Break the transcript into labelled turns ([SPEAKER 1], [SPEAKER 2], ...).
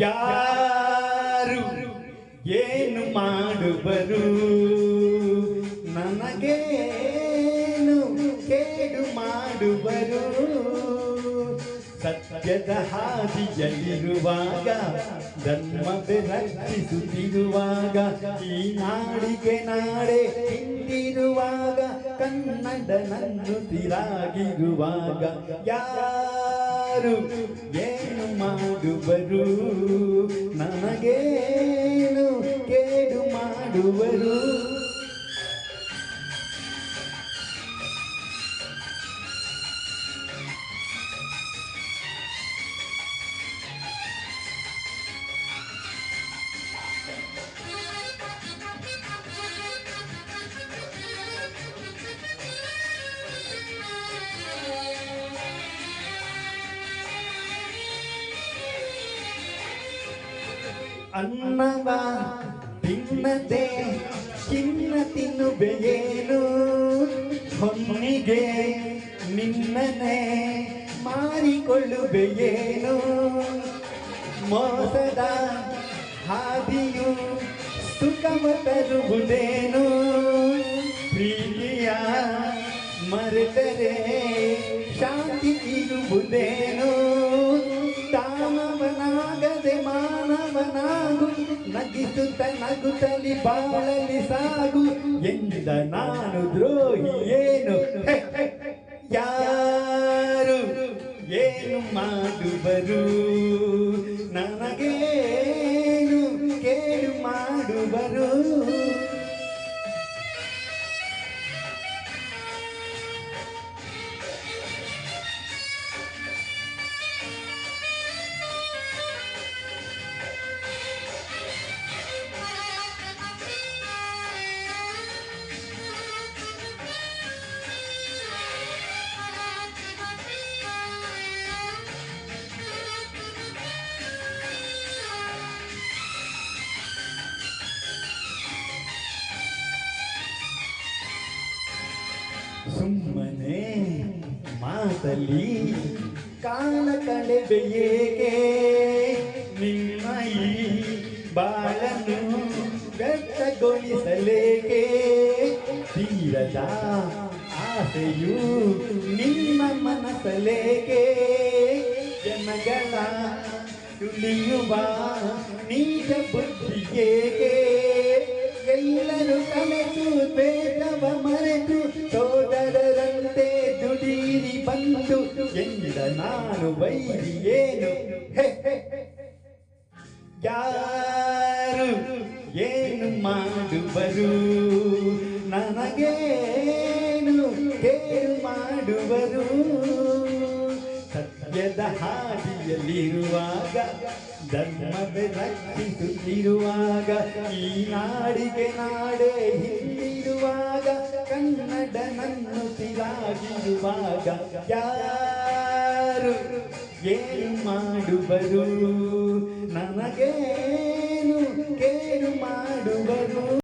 [SPEAKER 1] ಯಾರು ಏನು ಮಾಡುವರು ಸತ್ಯದ ಹಾದಿಯಲ್ಲಿರುವಾಗ ಧರ್ಮ ರಕ್ಷಿಸುತ್ತಿರುವಾಗ ಈ ನಾಡಿಗೆ ನಾಡೆ ಹಿಂದಿರುವಾಗ ಕನ್ನಡ ನನ್ನುತ್ತಿರಾಗಿರುವಾಗ ಯಾರು ಏನು ಮಾಡುವರು? ನನಗೇನು ಕೇಡು ಮಾಡುವರು? ಅನ್ನವ ತಿನ್ನದೆ ಚಿನ್ನ ತಿನ್ನುವೆಯೇನು? ಹೊನ್ನಿಗೆ ನಿನ್ನನೆ ಮಾರಿಕೊಳ್ಳುವೆಯೇನು? ಮೋಸದ ಹಾದಿಯು ಸುಖವ ತರುವುದೇನು? ಪ್ರೀತಿಯ ಮರೆತರೆ ಶಾಂತಿ ಇರುವುದೇನು? ಮಾನವನಾಗು ನಗಿಸುತ್ತ ನಗುತ್ತಲಿ ಬಾಳಲಿ ಸಾಗು. ಎಂದ ನಾನು ದ್ರೋಹಿ ಏನು? ಯಾರು? ಏನು ಮಾಡುವರು ನನಗೇನು ಸುಮ್ಮನೆ ಮಾತಲಿ ಕಾಲ ಕಳೆಬೆಯೇಕೆ ನಿಮ್ಮ ಈ ಬಾಳನ್ನು ವ್ಯರ್ಥಗೊಳಿಸಲೇಕೆ ತೀರದ ಆಸೆಯು ನಿಮ್ಮ ಮನಸಲೇಕೆ ಜನಗಳ ತುಳಿಯುವ ನೀಚ ಬುದ್ಧಿಯೇಕೆ ನಾನು ಹೆ. ಯಾರು ಏನು ಮಾಡುವರು? ನನಗೇನು ಏನು ಮಾಡುವರು? ಸತ್ಯದ ಹಾದಿಯಲ್ಲಿರುವಾಗ, ಧರ್ಮದ ರಕ್ಷಿಸುತ್ತಿರುವಾಗ, ಈ ನಾಡಿಗೆ ನಾಡೆ ಹಿಂದಿರುವಾಗ ಕನ್ನಡ ನನ್ನುತ್ತಿರಾಗಿರುವಾಗ ಯಾರು ಏನು ಮಾಡುವರು ನನಗೇನು ಕೇಳು ಮಾಡುವರು